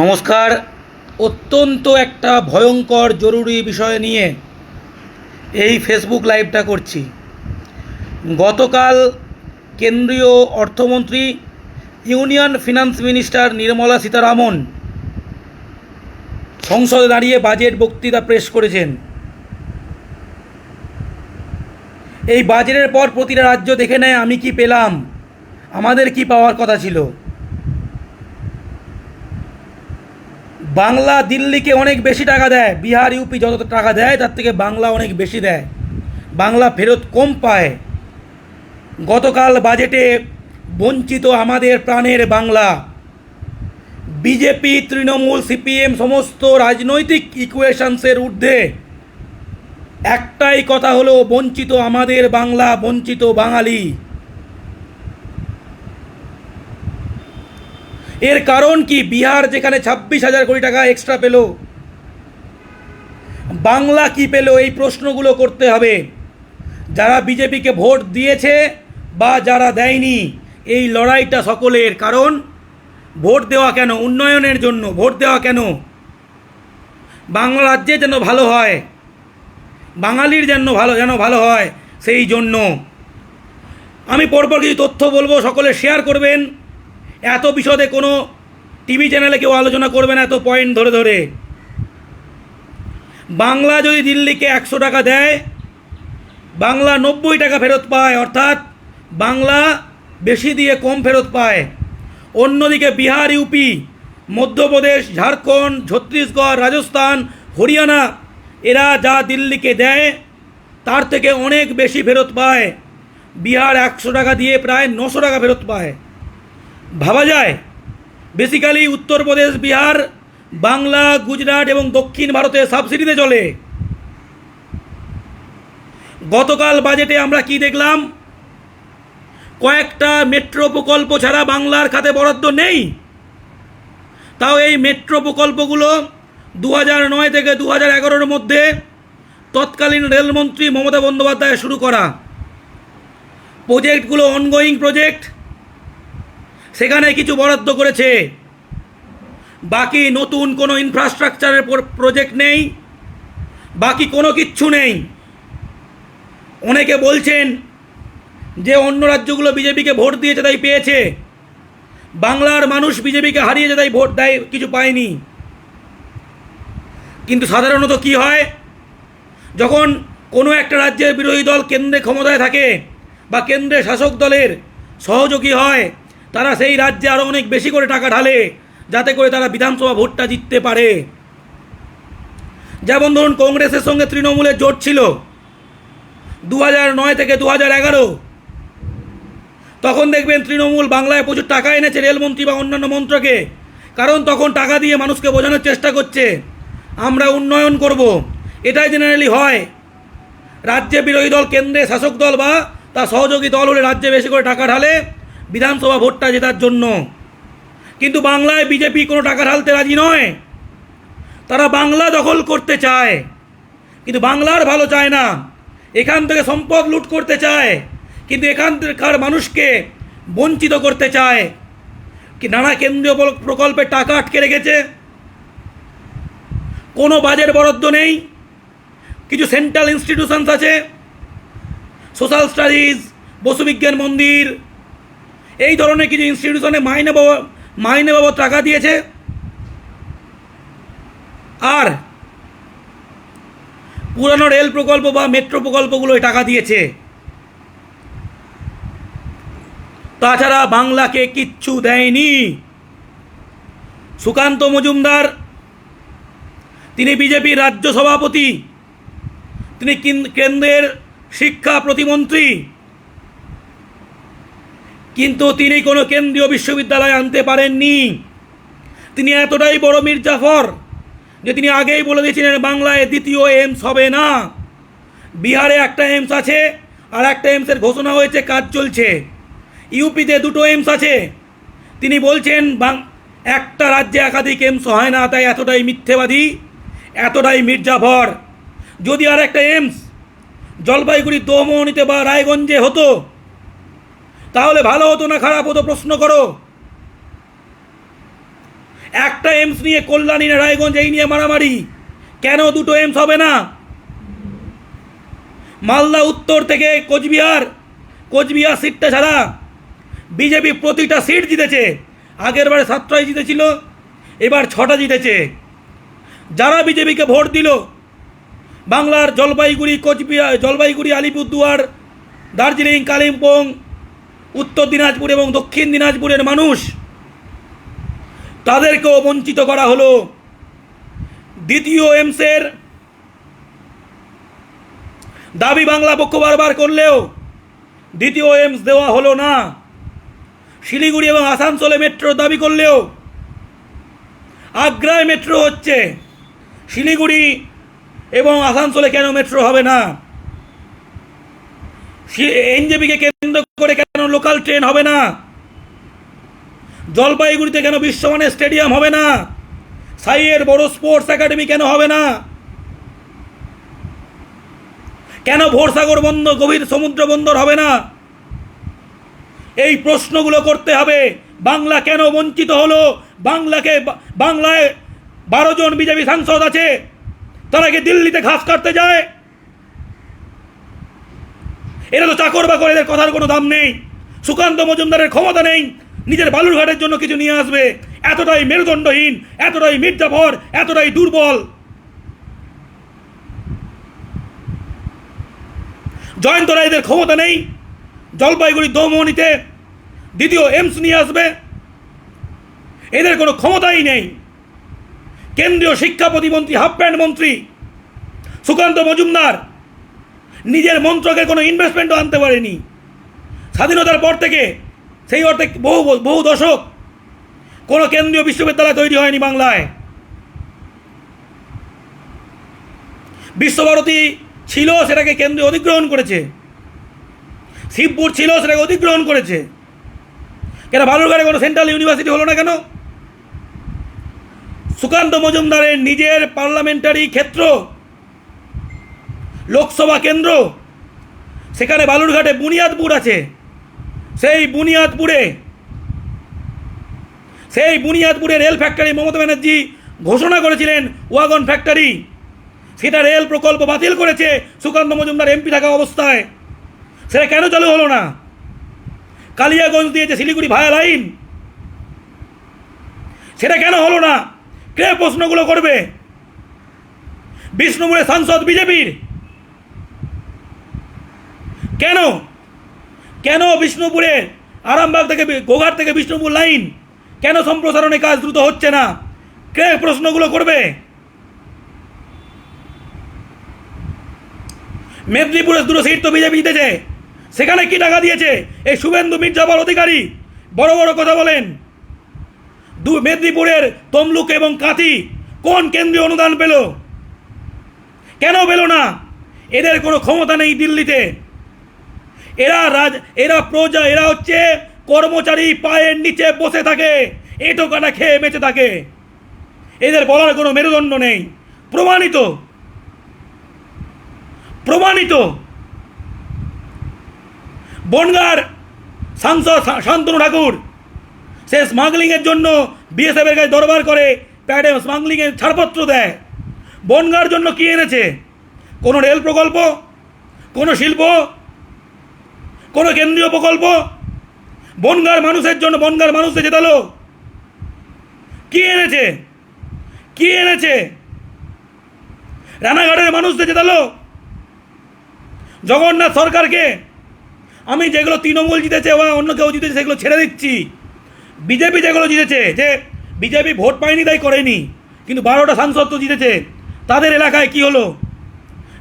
নমস্কার। অত্যন্ত একটা ভয়ঙ্কর, জরুরি বিষয় নিয়ে এই ফেসবুক লাইভটা করছি। গতকাল কেন্দ্রীয় অর্থমন্ত্রী, union finance minister Nirmala Sitharaman সংসদে দাঁড়িয়ে বাজেট বক্তৃতা পেশ করেছেন। এই বাজেটের পর প্রতিটা রাজ্য দেখে নেয়, আমি কি পেলাম? আমাদের কি পাওয়ার কথা ছিল? বাংলা দিল্লিকে অনেক বেশি টাকা দেয়, বিহার, ইউপি যত টাকা দেয়, তার থেকে বাংলা অনেক বেশি দেয়। বাংলা ফেরত কম পায়। গতকাল বাজেটে বঞ্চিত আমাদের প্রাণের বাংলা। বিজেপি, তৃণমূল, সিপিএম সমস্ত রাজনৈতিক ইকুয়েশনসের ঊর্ধ্বে। একটাই কথা হলো, বঞ্চিত আমাদের বাংলা, বঞ্চিত বাঙালি। এর কারণ কি? বিহার যেখানে ছাব্বিশ হাজার কোটি টাকা এক্সট্রা পেল। বাংলা কি পেল? এই প্রশ্নগুলো করতে হবে। যারা বিজেপিকে ভোট দিয়েছে বা যারা দেয়নি, এই লড়াইটা সকলের। কারণ, ভোট দেওয়া কেন? উন্নয়নের জন্য। ভোট দেওয়া কেন? বাংলা রাজ্যে যেন ভালো হয়, বাঙালির যেন ভালো যেন ভালো হয়, সেই জন্য। আমি পরপর কিছু তথ্য বলব, সকলে শেয়ার করবেন। এত বিশদে কোনো টিভি চ্যানেলে কেউ আলোচনা করবে না এত পয়েন্ট ধরে ধরে। বাংলা যদি দিল্লিকে একশো টাকা দেয়, বাংলা নব্বই টাকা ফেরত পায়, অর্থাৎ বাংলা বেশি দিয়ে কম ফেরত পায়। অন্যদিকে বিহার, ইউপি, মধ্যপ্রদেশ, ঝাড়খণ্ড, ছত্তিশগড়, রাজস্থান, হরিয়ানা, এরা যা দিল্লিকে দেয়, তার থেকে অনেক বেশি ফেরত পায়। বিহার একশো টাকা দিয়ে প্রায় নশো টাকা ফেরত পায়। ভাবা যায়। বেসিক্যালি উত্তরপ্রদেশ বিহার, বাংলা, গুজরাট এবং দক্ষিণ ভারতে সাবসিডিতে চলে। গতকাল বাজেটে আমরা কি দেখলাম? কয়েকটা মেট্রো প্রকল্প ছাড়া বাংলার খাতে বরাদ্দ নেই। তাও এই মেট্রো প্রকল্পগুলো দু নয় থেকে দু হাজার এগারোর মধ্যে তৎকালীন রেলমন্ত্রী মমতা বন্দ্যোপাধ্যায় শুরু করা। প্রজেক্টগুলো অনগোয়িং প্রজেক্ট সেখানে কিছু বরাদ্দ করেছে। বাকি নতুন কোনো ইনফ্রাস্ট্রাকচারের প্রজেক্ট নেই। বাকি কোনো কিচ্ছু নেই। অনেকে বলছেন যে অন্য রাজ্যগুলো বিজেপিকে ভোট দিয়েছে তাই পেয়েছে। বাংলার মানুষ বিজেপিকে হারিয়েছে তাই ভোট দেয়, কিছু পায়নি। কিন্তু সাধারণত কি হয়? যখন কোনো একটা রাজ্যের বিরোধী দল কেন্দ্রে ক্ষমতায় থাকে বা কেন্দ্রে শাসক দলের সহযোগী হয় তারা সেই রাজ্যে আরও অনেক বেশি করে টাকা ঢালে, যাতে করে তারা বিধানসভা ভোটটা জিততে পারে। যেমন ধরুন, কংগ্রেসের সঙ্গে তৃণমূলের জোট ছিল দু নয় থেকে দু এগারো। তখন দেখবেন তৃণমূল বাংলায় প্রচুর টাকা এনেছে রেলমন্ত্রী বা অন্যান্য মন্ত্রকে, কারণ তখন টাকা দিয়ে মানুষকে বোঝানোর চেষ্টা করছে, আমরা উন্নয়ন করব। এটাই জেনারেলি হয়। রাজ্যে বিরোধী দল, কেন্দ্রে শাসক দল বা তার সহযোগী দল হলে রাজ্যে বেশি করে টাকা ঢালে বিধানসভা ভোটটা জেতার জন্য। কিন্তু বাংলায় বিজেপি কোনো টাকা ঢালতে রাজি নয়। তারা বাংলা দখল করতে চায়। কিন্তু বাংলার ভালো চায় না। এখান থেকে সম্পদ লুট করতে চায়। কিন্তু এখানকার মানুষকে বঞ্চিত করতে চায়। কি নানা কেন্দ্রীয় প্রকল্পে টাকা আটকে রেখেছে? কোনো বাজেট বরাদ্দ নেই। কিছু সেন্ট্রাল ইনস্টিটিউশনস আছে। সোশ্যাল স্টাডিজ বসুবিজ্ঞান মন্দির এই ধরনের কিছু ইনস্টিটিউশনে মাইনে বাবা, মাইনে বাবদ টাকা দিয়েছে। আর পুরানো রেল প্রকল্প বা মেট্রো প্রকল্পগুলো টাকা দিয়েছে। তাছাড়া বাংলাকে কিচ্ছু দেয়নি। সুকান্ত মজুমদার, তিনি বিজেপির রাজ্য সভাপতি, তিনি কেন্দ্রের শিক্ষা প্রতিমন্ত্রী কিন্তু তিনি কোনো কেন্দ্রীয় বিশ্ববিদ্যালয় আনতে পারেননি। তিনি এতটাই বড় মির্জাফর যে তিনি আগেই বলে দিয়েছিলেন, বাংলায় দ্বিতীয় এমস হবে না। বিহারে একটা এমস আছে আর একটা এমসের ঘোষণা হয়েছে, কাজ চলছে। ইউপিতে দুটো এমস আছে। তিনি বলছেন একটা রাজ্যে একাধিক এমস হয় না, তাই এতটাই মিথ্যেবাদী, এতটাই মির্জাফর। যদি আর একটা এমস জলপাইগুড়ি দোমনিতে বা রায়গঞ্জে হতো তাহলে ভালো হতো না খারাপ হতো? প্রশ্ন করো। একটা এমস নিয়ে কল্যাণী না রায়গঞ্জ, এই নিয়ে মারামারি। কেন দুটো এমস হবে না? মালদা, উত্তর থেকে কোচবিহার কোচবিহার সিটটা ছাড়া বিজেপি প্রতিটা সিট জিতেছে। আগের বারে সাতটাই জিতেছিল, এবার ছটা জিতেছে। যারা বিজেপিকে ভোট দিল, বাংলার জলপাইগুড়ি, কোচবিহার, জলপাইগুড়ি, আলিপুরদুয়ার, দার্জিলিং, কালিম্পং উত্তর দিনাজপুর এবং দক্ষিণ দিনাজপুরের মানুষ, তাদেরকেও বঞ্চিত করা হলো। দ্বিতীয় এমসের দাবি বাংলা পক্ষ বারবার করলেও দ্বিতীয় এমস দেওয়া হলো না। শিলিগুড়ি এবং আসানসোলে মেট্রো দাবি করলেও আগ্রায় মেট্রো হচ্ছে, শিলিগুড়ি এবং আসানসোলে কেন মেট্রো হবে না? এনজেপিকে কেন্দ্র করে কেন লোকাল ট্রেন হবে না? জলপাইগুড়িতে কেন বিশ্বমানের স্টেডিয়াম হবে না? সাইয়ের বড় স্পোর্টস একাডেমি কেন হবে না? কেন ভোরসাগর বন্দর, গভীর সমুদ্র বন্দর হবে না? এই প্রশ্নগুলো করতে হবে। বাংলা কেন বঞ্চিত হলো? বাংলাকে বাংলায় বারো জন বিজেপি সাংসদ আছে। তারা কি দিল্লিতে ঘাস কাটতে যায়? এরা তো চাকর বাকর, এদের কথার কোনো দাম নেই। সুকান্ত মজুমদারের ক্ষমতা নেই। নিজের বালুরঘাটের জন্য কিছু নিয়ে আসবে। এতটাই মেরুদণ্ডহীন, এতটাই মির্জাফর, এতটাই দুর্বল। জয়ন্ত রায়দের ক্ষমতা নেই। জলপাইগুড়ি দৌমনিতে দ্বিতীয় এমস নিয়ে আসবে। এদের কোনো ক্ষমতাই নেই। কেন্দ্রীয় শিক্ষা প্রতিমন্ত্রী, হাফ প্যান্ট মন্ত্রী সুকান্ত মজুমদার নিজের মন্ত্রকে কোনো ইনভেস্টমেন্টও আনতে পারেনি। স্বাধীনতার পর থেকে সেই অর্থে বহু বহু দশক কোনো কেন্দ্রীয় বিশ্ববিদ্যালয় তৈরি হয়নি বাংলায়। বিশ্বভারতী ছিল সেটাকে কেন্দ্রে অধিগ্রহণ করেছে। শিবপুর ছিল সেটাকে অধিগ্রহণ করেছে। কেন বালুরঘাটে কোনো সেন্ট্রাল ইউনিভার্সিটি হলো না কেন? সুকান্ত মজুমদারের নিজের পার্লামেন্টারি ক্ষেত্র লোকসভা কেন্দ্র। সেখানে বালুরঘাটে বুনিয়াদপুর আছে। সেই বুনিয়াদপুরে সেই বুনিয়াদপুরে রেল ফ্যাক্টরি মমতা ব্যানার্জি ঘোষণা করেছিলেন ওয়াগন ফ্যাক্টরি। সেটা রেল প্রকল্প বাতিল করেছে সুকান্ত মজুমদার এমপি থাকা অবস্থায়। সেটা কেন চালু হলো না? কালিয়াগঞ্জ দিয়েছে শিলিগুড়ি ভায়া লাইন। সেটা কেন হলো না? কে প্রশ্নগুলো করবে? বিষ্ণুপুরের সাংসদ বিজেপির। কেন? কেন বিষ্ণুপুরে আরামবাগ থেকে গোঘাট থেকে বিষ্ণুপুর লাইন? কেন সম্প্রসারণে কাজ দ্রুত হচ্ছে না? কে প্রশ্নগুলো করবে? মেদিনীপুরের দুটো সিট তো বিজেপি জিতেছে। সেখানে কি টাকা দিয়েছে? এই শুভেন্দু মির্জাফর অধিকারী। বড় বড় কথা বলেন। দু, মেদিনীপুরের তমলুক এবং কাঁথি কোন কেন্দ্রীয় অনুদান পেল? কেন পেল না? এদের কোনো ক্ষমতা নেই দিল্লিতে। এরা রাজ, এরা প্রজা, এরা হচ্ছে কর্মচারী পায়ের নিচে বসে থাকে এঁটো কাটা খেয়ে বেঁচে থাকে। এদের বলার কোনো মেরুদণ্ড নেই। প্রমাণিত। প্রমাণিত। বনগার সাংসদ শান্তনু ঠাকুর, সে স্মাগলিংয়ের জন্য বিএসএফের কাছে দরবার করে, প্যাডে স্মাগলিংয়ের ছাড়পত্র দেয়। বনগার জন্য কী এনেছে? কোনো রেল প্রকল্প? কোনো শিল্প? কোনো কেন্দ্রীয় প্রকল্প? বনগার মানুষের জন্য বনগার মানুষদের জেতালো। কি এনেছে? কি এনেছে? রানাঘাটের মানুষদের জেতালো। জগন্নাথ সরকারকে। আমি যেগুলো তৃণমূল জিতেছে বা অন্য কেউ জিতেছে, সেগুলো ছেড়ে দিচ্ছি। বিজেপি যেগুলো জিতেছে, যে বিজেপি ভোট পায়নি তাই করেনি, কিন্তু বারোটা সাংসদ তো জিতেছে। তাদের এলাকায় কি হলো?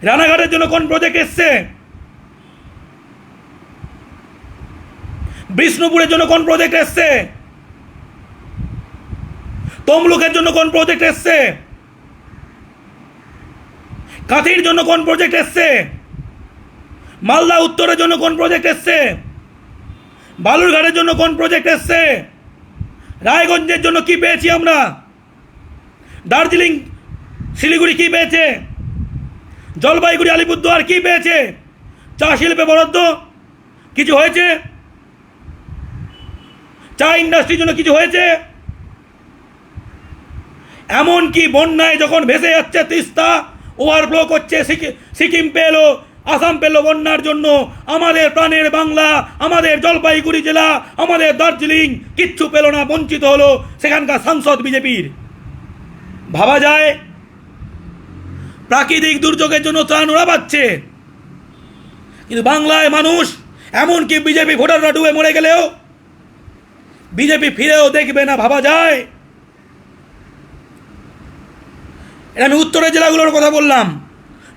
রানাঘাটের জন্য কোন প্রজেক্ট এসছে? বিষ্ণুপুরের জন্য কোন প্রজেক্ট এসছে? তমলুকের জন্য কোন প্রজেক্ট এসছে? কাঁথির জন্য কোন প্রজেক্ট এসছে? মালদা উত্তরের জন্য কোন প্রজেক্ট এসছে? বালুরঘাটের জন্য কোন প্রজেক্ট এসছে? রায়গঞ্জের জন্য কি পেয়েছি আমরা? দার্জিলিং, শিলিগুড়ি কি পেয়েছে? জলপাইগুড়ি, আলিপুরদুয়ার কি পেয়েছে? চা শিল্পে বরাদ্দ? কিছু হয়েছে? চা ইন্ডাস্ট্রির জন্য কিছু হয়েছে, এমনকি বন্যায় যখন ভেসে যাচ্ছে তিস্তা ওভারফ্লো করছে সিকি- সিকিম পেল, আসাম পেল বন্যার জন্য, আমাদের প্রাণের বাংলা, আমাদের জলপাইগুড়ি জেলা, আমাদের দার্জিলিং, কিচ্ছু পেল না, বঞ্চিত হলো সেখানকার সাংসদ বিজেপির। ভাবা যায়, প্রাকৃতিক দুর্যোগের জন্য ত্রাণ ওরা পাচ্ছে। কিন্তু বাংলায় মানুষ, এমনকি বিজেপি ভোটাররা ডুবে মরে গেলেও বিজেপি ফিরেও দেখবে না, ভাবা যায়। এটা আমি উত্তরের জেলাগুলোর কথা বললাম।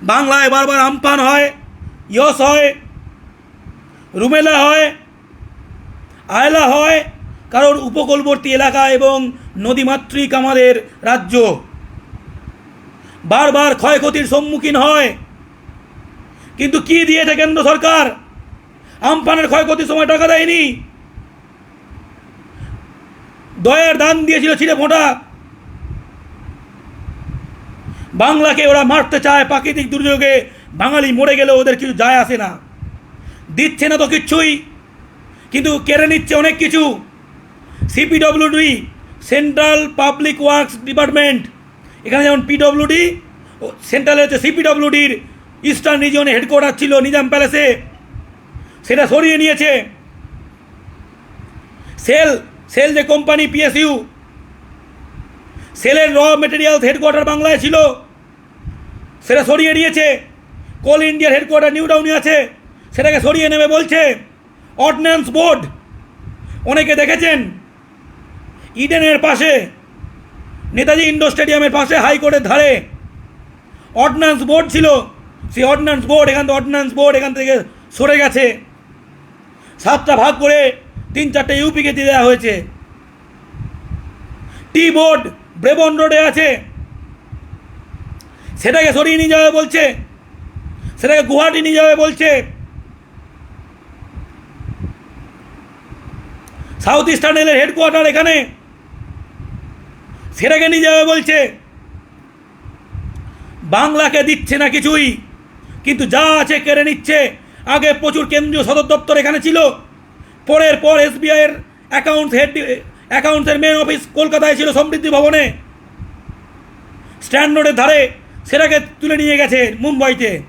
বাংলায় বারবার আমফান হয়, ইয়স হয়, রুমেলা হয়, আয়লা হয় কারণ উপকূলবর্তী এলাকা এবং নদীমাতৃক আমাদের রাজ্য। বারবার ক্ষয়ক্ষতির সম্মুখীন হয়। কিন্তু কি দিয়েছে কেন্দ্র সরকার? আমপানের ক্ষয়ক্ষতির সময় টাকা দেয়নি। দয়ের দান দিয়েছিল ছিঁড়ে ফোঁটা। বাংলাকে ওরা মারতে চায় প্রাকৃতিক দুর্যোগে। বাঙালি মরে গেলে ওদের কিছু যায় আসে না। দিচ্ছে না তো কিচ্ছুই। কিন্তু কেড়ে নিচ্ছে অনেক কিছু। CPWD central public works department এখানে যেমন পিডব্লিউডি সেন্ট্রালে হচ্ছে সিপিডব্লিউডির ইস্টার্ন রিজিয়নে হেডকোয়ার্টার ছিল নিজাম প্যালেসে সেটা সরিয়ে নিয়েছে। সেল সেল যে কোম্পানি পিএসইউ সেলের র মেটেরিয়ালস হেডকোয়ার্টার বাংলায় ছিল, সেটা সরিয়ে নিয়েছে কোল ইন্ডিয়ার হেডকোয়ার্টার নিউ টাউনে আছে, সেটাকে সরিয়ে নেবে বলছে। অর্ডিন্যান্স বোর্ড অনেকে দেখেছেন? ইডেনের পাশে, নেতাজি ইন্ডোর স্টেডিয়ামের পাশে হাইকোর্টের ধারে। অর্ডিন্যান্স বোর্ড ছিল, সেই অর্ডিন্যান্স বোর্ড এখান থেকে অর্ডিন্যান্স বোর্ড এখান থেকে সরে গেছে। সাতটা ভাগ করে তিন চারটে ইউপিকে দিয়ে দেওয়া হয়েছে। টি বোর্ড ব্রেবন রোডে আছে। সেটাকে সরিয়ে নিয়ে যাবে বলছে। সেটাকে গুয়াহাটি নিয়ে যাবে বলছে। সাউথ ইস্টার্ন রেলের হেডকোয়ার্টার এখানে। সেটাকে নিয়ে যাবে বলছে। বাংলাকে দিচ্ছে না কিছুই। কিন্তু যা আছে কেড়ে নিচ্ছে। আগে প্রচুর কেন্দ্রীয় সদর দপ্তর এখানে ছিল। পরের পর এসবিআইয়ের অ্যাকাউন্টস হেড অ্যাকাউন্টসের মেন অফিস কলকাতায় ছিল সমৃদ্ধি ভবনে। স্ট্যান্ড রোডের ধারে সেটাকে তুলে নিয়ে গেছে মুম্বাইতে।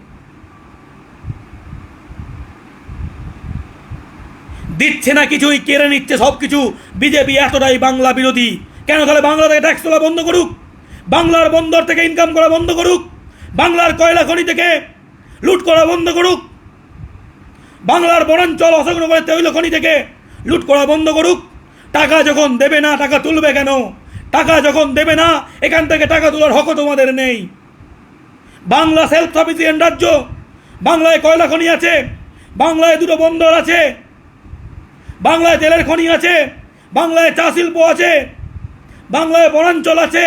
দিচ্ছে না কিছুই, কেড়ে নিচ্ছে সব কিছু বিজেপি এতটাই বাংলা বিরোধী। কেন তাহলে বাংলা থেকে ট্যাক্স তোলা বন্ধ করুক? বাংলার বন্দর থেকে ইনকাম করা বন্ধ করুক? বাংলার কয়লা খনি থেকে লুট করা বন্ধ করুক? বাংলার বনাঞ্চল অশোকনগরের তৈল খনি থেকে লুট করা বন্ধ করুক। টাকা যখন দেবে না, টাকা তুলবে কেন? টাকা যখন দেবে না, এখান থেকে টাকা তোলার হকও তোমাদের নেই। বাংলা সেলফ সাফিসিয়েন্ট রাজ্য, বাংলায় কয়লা খনি আছে, বাংলায় দুটো বন্দর আছে, বাংলায় তেলের খনি আছে, বাংলায় চা শিল্প আছে, বাংলায় বনাঞ্চল আছে।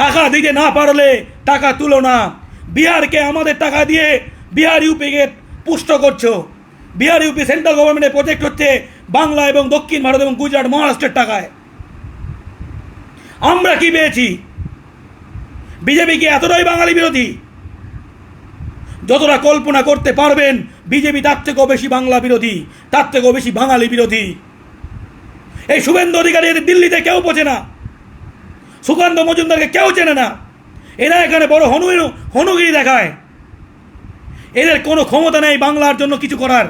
টাকা দিতে না পারলে টাকা তুলো না। বিহারকে আমাদের টাকা দিয়ে বিহার ইউপিকে পুষ্ট করছ। বিহার ইউপি সেন্ট্রাল গভর্নমেন্টের প্রজেক্ট হচ্ছে বাংলা এবং দক্ষিণ ভারত এবং গুজরাট মহারাষ্ট্রের টাকায়। আমরা কি পেয়েছি? বিজেপি কি এতটাই বাঙালি বিরোধী? যতটা কল্পনা করতে পারবেন, বিজেপি তার থেকেও বেশি বাংলা বিরোধী, তার থেকেও বেশি বাঙালি বিরোধী। এই শুভেন্দু অধিকারী এদের দিল্লিতে কেউ বোঝে না। সুকান্ত মজুমদারকে কেউ চেনে না। এরা এখানে বড় হনু হনুগিরি দেখায়। এদের কোনো ক্ষমতা নেই বাংলার জন্য কিছু করার।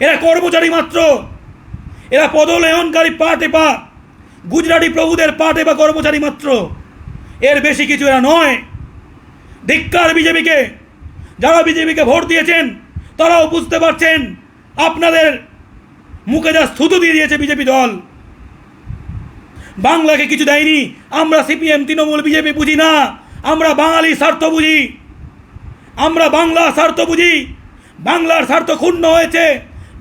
এরা কর্মচারী মাত্র। এরা পদলেহনকারী পা। টেপা গুজরাটি প্রভুদের পা টেপা কর্মচারী মাত্র। এর বেশি কিছু এরা নয়। ধিক্কার বিজেপিকে। যারা বিজেপিকে ভোট দিয়েছেন, তারাও বুঝতে পারছেন, আপনাদের মুখে যা স্থুতু দিয়ে দিয়েছে বিজেপি দল। বাংলাকে কিছু দেয়নি। আমরা সিপিএম, তৃণমূল, বিজেপি বুঝি না। আমরা বাঙালি স্বার্থ বুঝি। আমরা বাংলা স্বার্থ বুঝি। বাংলার স্বার্থ ক্ষুণ্ণ হয়েছে,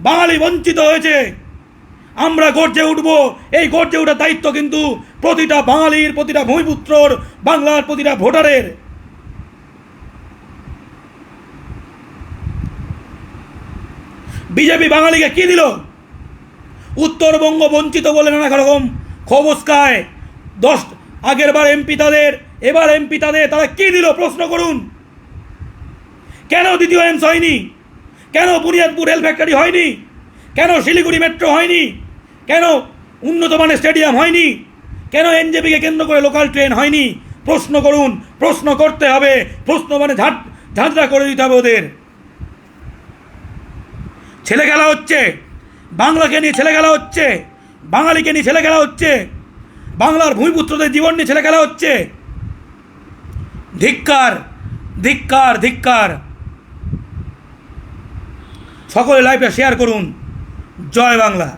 বাঙালি বঞ্চিত হয়েছে। আমরা গর্জে উঠব, এই গর্জে ওঠার দায়িত্ব কিন্তু প্রতিটা বাঙালির, প্রতিটা ভূমিপুত্রর, বাংলার প্রতিটা ভোটারের। বিজেপি বাঙালিকে কি দিল? উত্তরবঙ্গ বঞ্চিত বলে নানা রকম খবস্কায় দশ, আগের বার এমপি তাদের, এবার এমপি তাদের, তারা কি দিল? প্রশ্ন করুন। কেন দ্বিতীয় এমস হয়নি? কেন বুনিয়াদপুর রেল ফ্যাক্টরি হয়নি? কেন শিলিগুড়ি মেট্রো হয়নি? কেন উন্নত মানের স্টেডিয়াম হয়নি? কেন এনজেপিকে কেন্দ্র করে লোকাল ট্রেন হয়নি? প্রশ্ন করুন, প্রশ্ন করতে হবে, প্রশ্ন মানে ঝাঁট, ঝাঁঝরা করে দিতে হবে ওদের। ছেলে খেলা হচ্ছে, বাংলাকে নিয়ে ছেলে খেলা হচ্ছে, বাঙালিকে নিয়ে ছেলে খেলা হচ্ছে, বাংলার ভূমিপুত্রদের জীবন নিয়ে ছেলে খেলা হচ্ছে। ধিক্কার ধিক্কার ধিক্কার। সকলে লাইফটা শেয়ার করুন। জয় বাংলা।